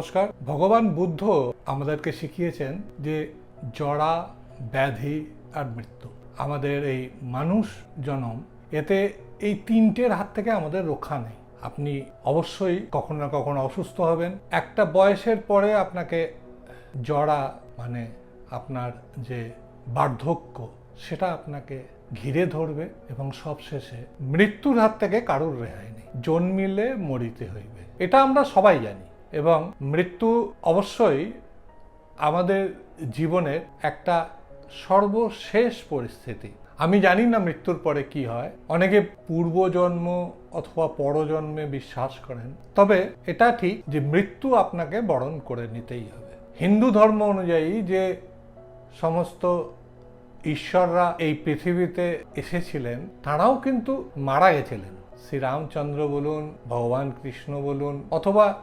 নমস্কার। ভগবান বুদ্ধ আমাদেরকে শিখিয়েছেন যে জড়া ব্যাধি আর মৃত্যু। আমাদের এই মানুষ জনম, এতে এই তিনটের হাত থেকে আমাদের রক্ষা নেই। আপনি অবশ্যই কখনো না কখনো অসুস্থ হবেন। একটা বয়সের পরে আপনাকে জড়া মানে আপনার যে বার্ধক্য, সেটা আপনাকে ঘিরে ধরবে এবং সবশেষে মৃত্যুর হাত থেকে কারোর রেহাই নেই। জন্মিলে মরিতে হইবে। এটা আমরা সবাই জানি। এবং মৃত্যু অবশ্যই আমাদের জীবনের একটা সর্বশেষ পরিস্থিতি। আমি জানি না মৃত্যুর পরে কি হয়। অনেকে পূর্বজন্ম অথবা পরজন্মে বিশ্বাস করেন। তবে এটা ঠিক যে মৃত্যু আপনাকে বরণ করে নিতেই হবে। হিন্দু ধর্ম অনুযায়ী যে সমস্ত ঈশ্বররা এই পৃথিবীতে এসেছিলেন, তারাও কিন্তু মারা গেছিলেন। শ্রীরামচন্দ্র বলুন, ভগবান কৃষ্ণ বলুন, অথবা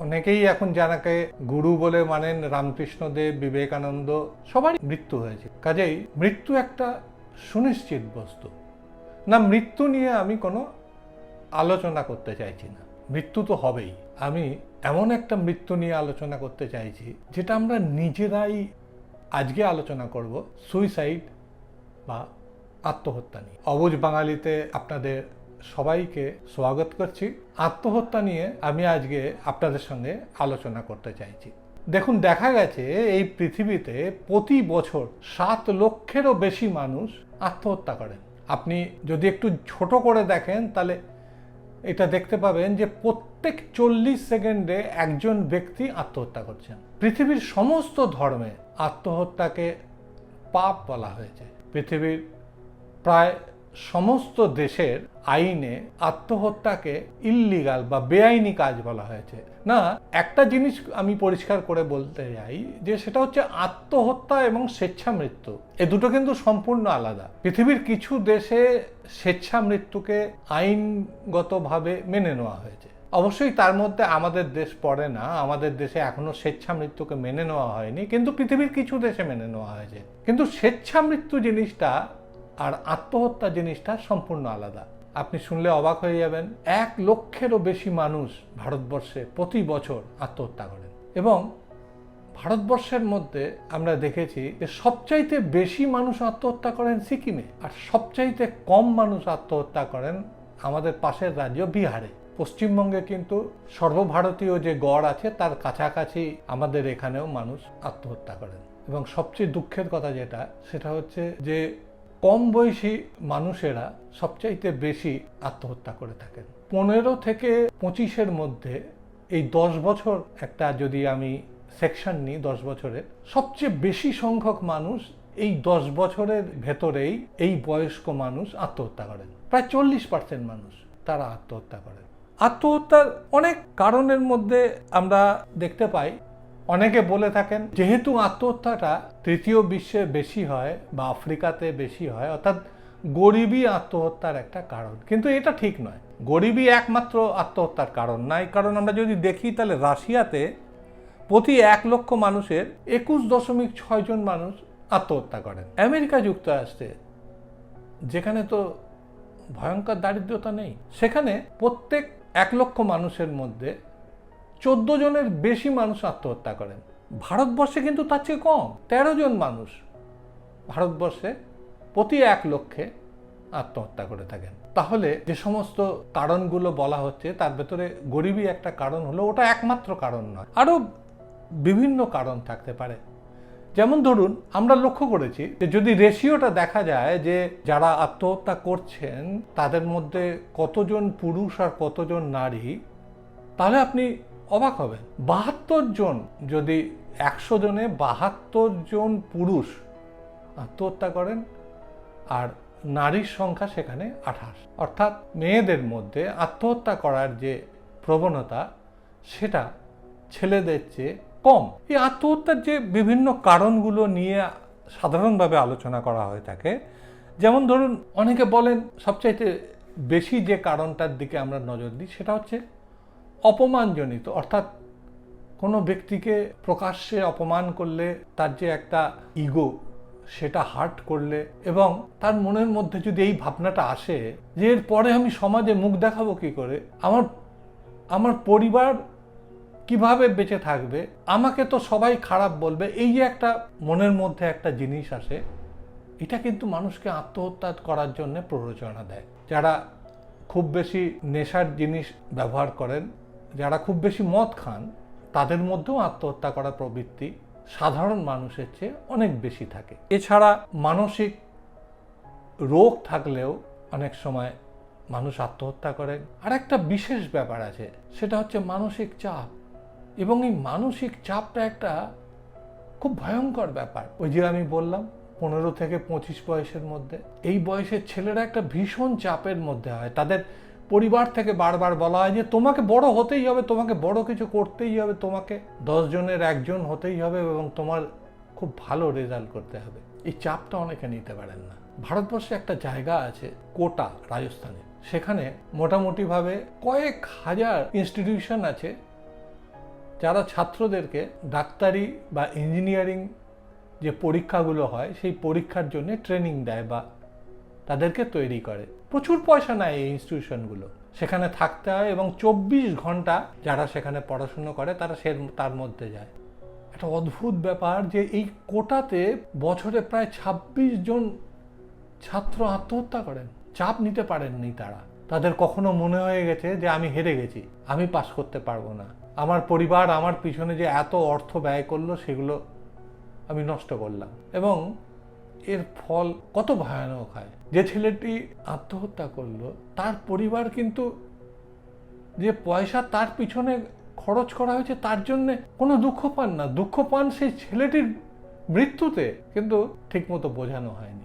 অনেকেই এখন যারাকে গুরু বলে মানেন রামকৃষ্ণ দেব, বিবেকানন্দ, সবারই মৃত্যু হয়েছে। কাজেই মৃত্যু একটা সুনিশ্চিত বস্তু। না, মৃত্যু নিয়ে আমি কোনো আলোচনা করতে চাইছি না। মৃত্যু তো হবেই। আমি এমন একটা মৃত্যু নিয়ে আলোচনা করতে চাইছি, যেটা আমরা নিজেরাই আজকে আলোচনা করব, সুইসাইড বা আত্মহত্যা নিয়ে। অবুজ বাঙালিতে আপনাদের সবাইকে স্বাগত করছি। আত্মহত্যা নিয়ে আমি আজকে আপনাদের সঙ্গে আলোচনা করতে চাইছি। দেখুন, দেখা গেছে এই পৃথিবীতে প্রতি বছর সাত লক্ষেরও বেশি মানুষ আত্মহত্যা করেন। আপনি যদি একটু ছোট করে দেখেন, তাহলে এটা দেখতে পাবেন যে প্রত্যেক চল্লিশ সেকেন্ডে একজন ব্যক্তি আত্মহত্যা করছেন। পৃথিবীর সমস্ত ধর্মে আত্মহত্যাকে পাপ বলা হয়েছে। পৃথিবীর প্রায় সমস্ত দেশের আইনে আত্মহত্যাকে ইল্লিগাল বা বেআইনি কাজ বলা হয়েছে। না, একটা জিনিস আমি পরিষ্কার করে বলতে যাই যে সেটা হচ্ছে আত্মহত্যা এবং স্বেচ্ছা মৃত্যু এ দুটো কিন্তু সম্পূর্ণ আলাদা। পৃথিবীর কিছু দেশে স্বেচ্ছা মৃত্যুকে আইনগতভাবে মেনে নেওয়া হয়েছে। অবশ্যই তার মধ্যে আমাদের দেশ পড়ে না, আমাদের দেশে এখনও স্বেচ্ছা মৃত্যুকে মেনে নেওয়া হয়নি, কিন্তু পৃথিবীর কিছু দেশে মেনে নেওয়া হয়েছে। কিন্তু স্বেচ্ছা মৃত্যু জিনিসটা আর আত্মহত্যা জিনিসটা সম্পূর্ণ আলাদা। আপনি শুনলে অবাক হয়ে যাবেন, এক লক্ষেরও বেশি মানুষ ভারতবর্ষে প্রতি বছর আত্মহত্যা করেন। এবং ভারতবর্ষের মধ্যে আমরা দেখেছি যে সবচাইতে বেশি মানুষ আত্মহত্যা করেন সিকিমে, আর সবচাইতে কম মানুষ আত্মহত্যা করেন আমাদের পাশের রাজ্য বিহারে। পশ্চিমবঙ্গে কিন্তু সর্বভারতীয় যে গড় আছে, তার কাছাকাছি আমাদের এখানেও মানুষ আত্মহত্যা করেন। এবং সবচেয়ে দুঃখের কথা যেটা, সেটা হচ্ছে যে কম বয়সী মানুষেরা সবচাইতে বেশি আত্মহত্যা করে থাকেন। পনেরো থেকে পঁচিশের মধ্যে এই দশ বছর একটা যদি আমি সেকশন নিই দশ বছরের, সবচেয়ে বেশি সংখ্যক মানুষ এই দশ বছরের ভেতরেই এই বয়স্ক মানুষ আত্মহত্যা করেন। প্রায় চল্লিশ পার্সেন্ট মানুষ তারা আত্মহত্যা করেন। আত্মহত্যার অনেক কারণের মধ্যে আমরা দেখতে পাই অনেকে বলে থাকেন, যেহেতু আত্মহত্যাটা তৃতীয় বিশ্বে বেশি হয় বা আফ্রিকাতে বেশি হয়, অর্থাৎ গরিবই আত্মহত্যার একটা কারণ। কিন্তু এটা ঠিক নয়। গরিবই একমাত্র আত্মহত্যার কারণ নাই। কারণ আমরা যদি দেখি, তাহলে রাশিয়াতে প্রতি এক লক্ষ মানুষের একুশ দশমিক ছয় জন মানুষ আত্মহত্যা করেন। আমেরিকা যুক্তরাষ্ট্রে, যেখানে তো ভয়ঙ্কর দারিদ্রতা নেই, সেখানে প্রত্যেক এক লক্ষ মানুষের মধ্যে চোদ্দ জনের বেশি মানুষ আত্মহত্যা করেন। ভারতবর্ষে কিন্তু তার চেয়ে কম, তেরো জন মানুষ ভারতবর্ষে প্রতি এক লক্ষে আত্মহত্যা করে থাকেন। তাহলে যে সমস্ত কারণগুলো বলা হচ্ছে, তার ভেতরে গরিবই একটা কারণ হলো, ওটা একমাত্র কারণ নয়, আরও বিভিন্ন কারণ থাকতে পারে। যেমন ধরুন, আমরা লক্ষ্য করেছি যে যদি রেশিওটা দেখা যায় যে যারা আত্মহত্যা করছেন, তাদের মধ্যে কতজন পুরুষ আর কতজন নারী, তাহলে আপনি অবাক হবেন বাহাত্তর জন, যদি একশো জনে বাহাত্তর জন পুরুষ আত্মহত্যা করেন, আর নারীর সংখ্যা সেখানে আঠাশ। অর্থাৎ মেয়েদের মধ্যে আত্মহত্যা করার যে প্রবণতা, সেটা ছেলেদের চেয়ে কম। এই আত্মহত্যার যে বিভিন্ন কারণগুলো নিয়ে সাধারণভাবে আলোচনা করা হয়ে থাকে, যেমন ধরুন, অনেকে বলেন, সবচাইতে বেশি যে কারণটার দিকে আমরা নজর দিই, সেটা হচ্ছে অপমানজনিত, অর্থাৎ কোনো ব্যক্তিকে প্রকাশ্যে অপমান করলে তার যে একটা ইগো সেটা হার্ট করলে এবং তার মনের মধ্যে যদি এই ভাবনাটা আসে যে এর পরে আমি সমাজে মুখ দেখাবো কি করে? আমার আমার পরিবার কীভাবে বেঁচে থাকবে? আমাকে তো সবাই খারাপ বলবে। এই যে একটা মনের মধ্যে একটা জিনিস আসে, এটা কিন্তু মানুষকে আত্মহত্যা করার জন্য প্ররোচনা দেয়। যারা খুব বেশি নেশার জিনিস ব্যবহার করেন যারা খুব বেশি মদ খান, তাদের মধ্যেও আত্মহত্যা করার প্রবৃত্তি সাধারণ মানুষের চেয়ে অনেক বেশি থাকে। এছাড়া মানসিক রোগ থাকলেও অনেক সময় মানুষ আত্মহত্যা করেন আর একটা বিশেষ ব্যাপার আছে, সেটা হচ্ছে মানসিক চাপ। এবং এই মানসিক চাপটা একটা খুব ভয়ঙ্কর ব্যাপার। ওই যে আমি বললাম, পনেরো থেকে পঁচিশ বয়সের মধ্যে। এই বয়সের ছেলেরা একটা ভীষণ চাপের মধ্যে হয়। তাদের পরিবার থেকে বারবার বলা হয় যে, তোমাকে বড় হতেই হবে, তোমাকে বড় কিছু করতেই হবে, তোমাকে দশ জনের একজন হতেই হবে এবং তোমার খুব ভালো রেজাল্ট করতে হবে। এই চাপটা অনেকে নিতে পারেন না। ভারতবর্ষে একটা জায়গা আছে, কোটা, রাজস্থানে। সেখানে মোটামুটিভাবে কয়েক হাজার ইনস্টিটিউশন আছে, যারা ছাত্রদেরকে ডাক্তারি বা ইঞ্জিনিয়ারিং যে পরীক্ষাগুলো হয়, সেই পরীক্ষার জন্য ট্রেনিং দেয় বা তাদেরকে তৈরি করে। প্রচুর পয়সা নেয় এই ইনস্টিটিউশনগুলো সেখানে থাকতে হয় এবং চব্বিশ ঘণ্টা যারা সেখানে পড়াশুনো করে, তারা সে তার মধ্যে যায়। একটা অদ্ভুত ব্যাপার যে এই কোটাতে বছরে প্রায় ২৬ জন ছাত্র আত্মহত্যা করেন। চাপ নিতে পারেননি তারা। তাদের কখনো মনে হয়ে গেছে যে আমি হেরে গেছি, আমি পাশ করতে পারব না। আমার পরিবার আমার পিছনে যে এত অর্থ ব্যয় করল, সেগুলো আমি নষ্ট করলাম। এবং এর ফল কত ভয়ানক হয়? যে ছেলেটি আত্মহত্যা করল, তার পরিবার কিন্তু যে পয়সা তার পিছনে খরচ করা হয়েছে, তার জন্যে কোনো দুঃখ পান না। দুঃখ পান সেই ছেলেটির মৃত্যুতে, কিন্তু ঠিকমতো বোঝানো হয়নি।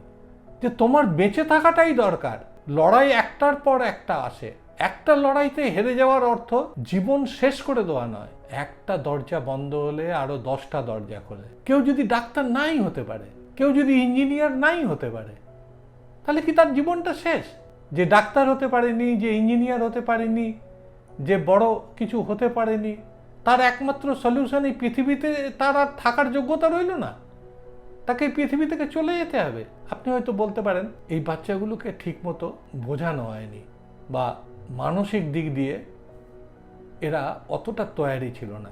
যে তোমার বেঁচে থাকাটাই দরকার। লড়াই একটার পর একটা আসে। একটা লড়াইতে হেরে যাওয়ার অর্থ জীবন শেষ করে দেওয়া নয়। একটা দরজা বন্ধ হলে আরও দশটা দরজা খোলে। কেউ যদি ডাক্তার নাই হতে পারে কেউ যদি ইঞ্জিনিয়ার নাই হতে পারে, তাহলে কি তার জীবনটা শেষ? যে ডাক্তার হতে পারেনি, যে ইঞ্জিনিয়ার হতে পারেনি, যে বড় কিছু হতে পারেনি, তার একমাত্র সলিউশন এই পৃথিবীতে তার আর থাকার যোগ্যতা রইল না। তাকে এই পৃথিবী থেকে চলে যেতে হবে। আপনি হয়তো বলতে পারেন, এই বাচ্চাগুলোকে ঠিকমতো বোঝানো হয়নি বা মানসিক দিক দিয়ে এরা অতটা তৈরি ছিল না।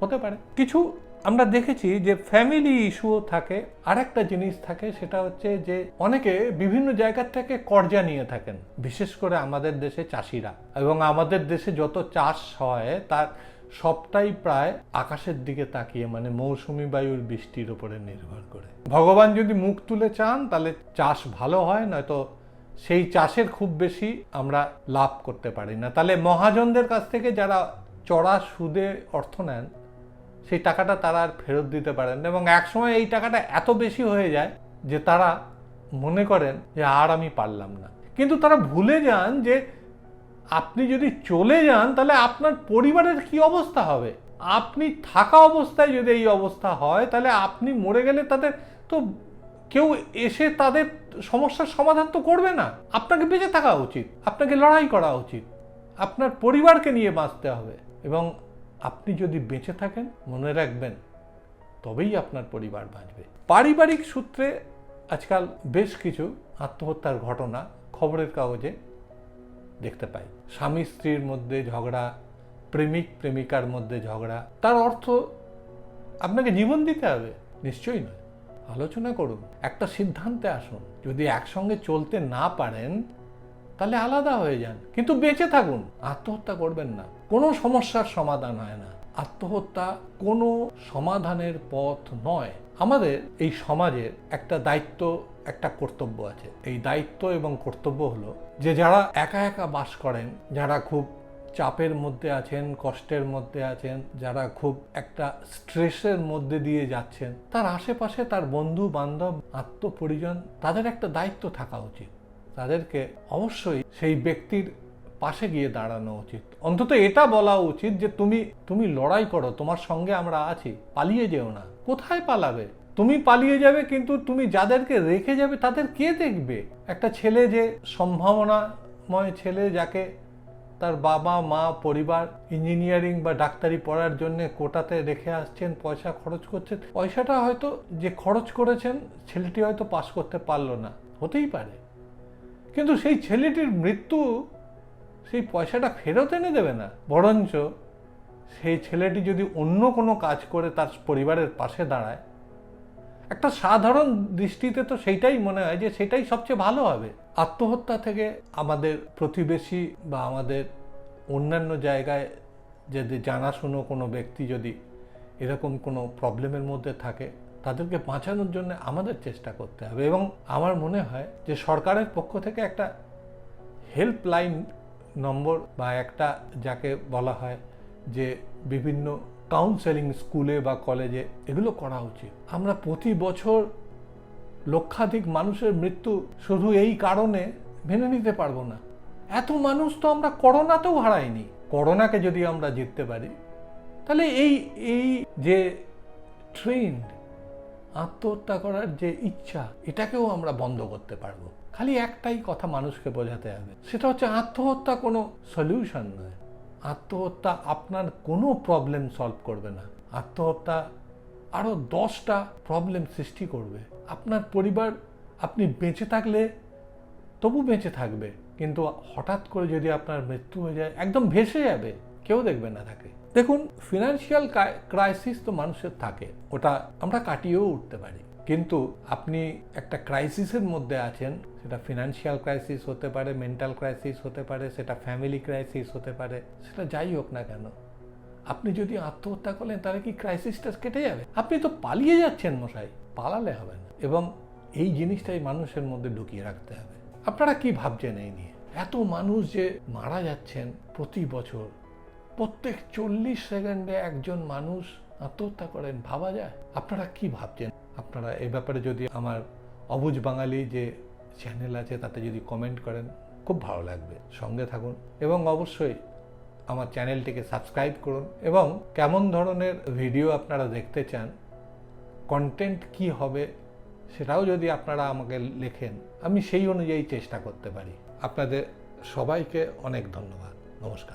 হতে পারে। কিছু আমরা দেখেছি যে ফ্যামিলি ইস্যুও থাকে আর একটা জিনিস থাকে, সেটা হচ্ছে যে অনেকে বিভিন্ন জায়গার থেকে কর্জা নিয়ে থাকেন, বিশেষ করে আমাদের দেশে চাষিরা। এবং আমাদের দেশে যত চাষ হয়, তার সবটাই প্রায় আকাশের দিকে তাকিয়ে মানে মৌসুমি বায়ুর বৃষ্টির উপরে নির্ভর করে। ভগবান যদি মুখ তুলে চান, তাহলে চাষ ভালো হয়, নয়তো সেই চাষের খুব বেশি আমরা লাভ করতে পারি না। তাহলে মহাজনদের কাছ থেকে যারা চড়া সুদে অর্থ নেন সেই টাকাটা তারা আর ফেরত দিতে পারেন না। এবং একসময় এই টাকাটা এত বেশি হয়ে যায় যে তারা মনে করেন যে আর আমি পারলাম না। কিন্তু তারা ভুলে যান যে আপনি যদি চলে যান, তাহলে আপনার পরিবারের কি অবস্থা হবে? আপনি থাকা অবস্থায় যদি এই অবস্থা হয়, তাহলে আপনি মরে গেলে তাদের তো কেউ এসে তাদের সমস্যার সমাধান তো করবে না। আপনাকে বেঁচে থাকা উচিত, আপনাকে লড়াই করা উচিত, আপনার পরিবারকে নিয়ে বাঁচতে হবে। এবং আপনি যদি বেঁচে থাকেন, মনে রাখবেন, তবেই আপনার পরিবার বাঁচবে। পারিবারিক সূত্রে আজকাল বেশ কিছু আত্মহত্যার ঘটনা খবরের কাগজে দেখতে পাই। স্বামী স্ত্রীর মধ্যে ঝগড়া, প্রেমিক প্রেমিকার মধ্যে ঝগড়া। তার অর্থ আপনাকে জীবন দিতে হবে, নিশ্চয়ই নয়। আলোচনা করুন, একটা সিদ্ধান্তে আসুন। যদি একসঙ্গে চলতে না পারেন তাহলে আলাদা হয়ে যান। কিন্তু বেঁচে থাকুন। আত্মহত্যা করবেন না। কোনো সমস্যার সমাধান হয় না। আত্মহত্যা কোনো সমাধানের পথ নয়। আমাদের এই সমাজের একটা দায়িত্ব, একটা কর্তব্য আছে। এই দায়িত্ব এবং কর্তব্য হলো যে যারা একা একা বাস করেন, যারা খুব চাপের মধ্যে আছেন, কষ্টের মধ্যে আছেন, যারা খুব একটা স্ট্রেসের মধ্যে দিয়ে যাচ্ছেন, তার আশেপাশে তার বন্ধু বান্ধব আত্মপরিজন, তাদের একটা দায়িত্ব থাকা উচিত। তাদেরকে অবশ্যই সেই ব্যক্তির পাশে গিয়ে দাঁড়ানো উচিত। অন্তত এটা বলা উচিত যে তুমি তুমি লড়াই করো, তোমার সঙ্গে আমরা আছি, পালিয়ে যেও না। কোথায় পালাবে? তুমি পালিয়ে যাবে কিন্তু তুমি যাদেরকে রেখে যাবে তাদের কে দেখবে? একটা ছেলে যে সম্ভাবনাময় ছেলে যাকে তার বাবা, মা, পরিবার, ইঞ্জিনিয়ারিং বা ডাক্তারি পড়ার জন্য কোটাতে রেখে আসছেন, পয়সা খরচ করছেন, পয়সাটা হয়তো যে খরচ করেছেন, ছেলেটি হয়তো পাস করতে পারল না। হতেই পারে। কিন্তু সেই ছেলেটির মৃত্যু সেই পয়সাটা ফেরত এনে দেবে না। বরঞ্চ সেই ছেলেটি যদি অন্য কোনো কাজ করে তার পরিবারের পাশে দাঁড়ায়, একটা সাধারণ দৃষ্টিতে তো সেইটাই মনে হয় যে সেটাই সবচেয়ে ভালো হবে। আত্মহত্যা থেকে আমাদের প্রতিবেশী বা আমাদের অন্যান্য জায়গায় যদি জানাশুনো কোনো ব্যক্তি যদি এরকম কোনো প্রবলেমের মধ্যে থাকে তাদেরকে বাঁচানোর জন্য আমাদের চেষ্টা করতে হবে এবং আমার মনে হয় যে সরকারের পক্ষ থেকে একটা হেল্পলাইন নম্বর বা একটা যাকে বলা হয় যে বিভিন্ন কাউন্সেলিং স্কুলে বা কলেজে এগুলো করা উচিত। আমরা প্রতি বছর লক্ষাধিক মানুষের মৃত্যু শুধু এই কারণে মেনে নিতে পারব না। এত মানুষ তো আমরা করোনাতেও হারাইনি। করোনাকে যদি আমরা জিততে পারি, তাহলে এই এই যে ট্রেন্ড আত্মহত্যা করার যে ইচ্ছা, এটাকেও আমরা বন্ধ করতে পারব। খালি একটাই কথা মানুষকে বোঝাতে হবে, সেটা হচ্ছে আত্মহত্যা কোনো সলিউশন নয়। আত্মহত্যা আপনার কোনো প্রবলেম সলভ করবে না। আত্মহত্যা আরও দশটা প্রবলেম সৃষ্টি করবে। আপনার পরিবার, আপনি বেঁচে থাকলে তবু বেঁচে থাকবে, কিন্তু হঠাৎ করে যদি আপনার মৃত্যু হয়ে যায়, একদম ভেসে যাবে, কেউ দেখবে না তাকে। দেখুন ফিনান্সিয়াল ক্রাইসিস তো মানুষের থাকে, ওটা আমরা কাটিয়েও উঠতে পারি। কিন্তু আপনি একটা ক্রাইসিসের মধ্যে আছেন, সেটা ফিনান্সিয়াল ক্রাইসিস হতে পারে মেন্টাল ক্রাইসিস হতে পারে, সেটা ফ্যামিলি ক্রাইসিস হতে পারে, সেটা যাই হোক না কেন, আপনি যদি আত্মহত্যা করলেন, তাহলে কি ক্রাইসিসটা কেটে যাবে? আপনি তো পালিয়ে যাচ্ছেন মশাই, পালালে হবে না। এবং এই জিনিসটাই মানুষের মধ্যে ঢুকিয়ে রাখতে হবে। আপনারা কি ভাবছেন এই নিয়ে? এত মানুষ যে মারা যাচ্ছেন প্রতি বছর প্রত্যেক চল্লিশ সেকেন্ডে একজন মানুষ আত্মহত্যা করেন, ভাবা যায়? আপনারা কি ভাবছেন? আপনারা এ ব্যাপারে যদি আমার অবুজ বাঙালি যে চ্যানেল আছে, তাতে যদি কমেন্ট করেন, খুব ভালো লাগবে। সঙ্গে থাকুন। এবং অবশ্যই আমার চ্যানেলটিকে সাবস্ক্রাইব করুন। এবং কেমন ধরনের ভিডিও আপনারা দেখতে চান কন্টেন্ট কি হবে, সেটাও যদি আপনারা আমাকে লেখেন, আমি সেই অনুযায়ী চেষ্টা করতে পারি। আপনাদের সবাইকে অনেক ধন্যবাদ। নমস্কার।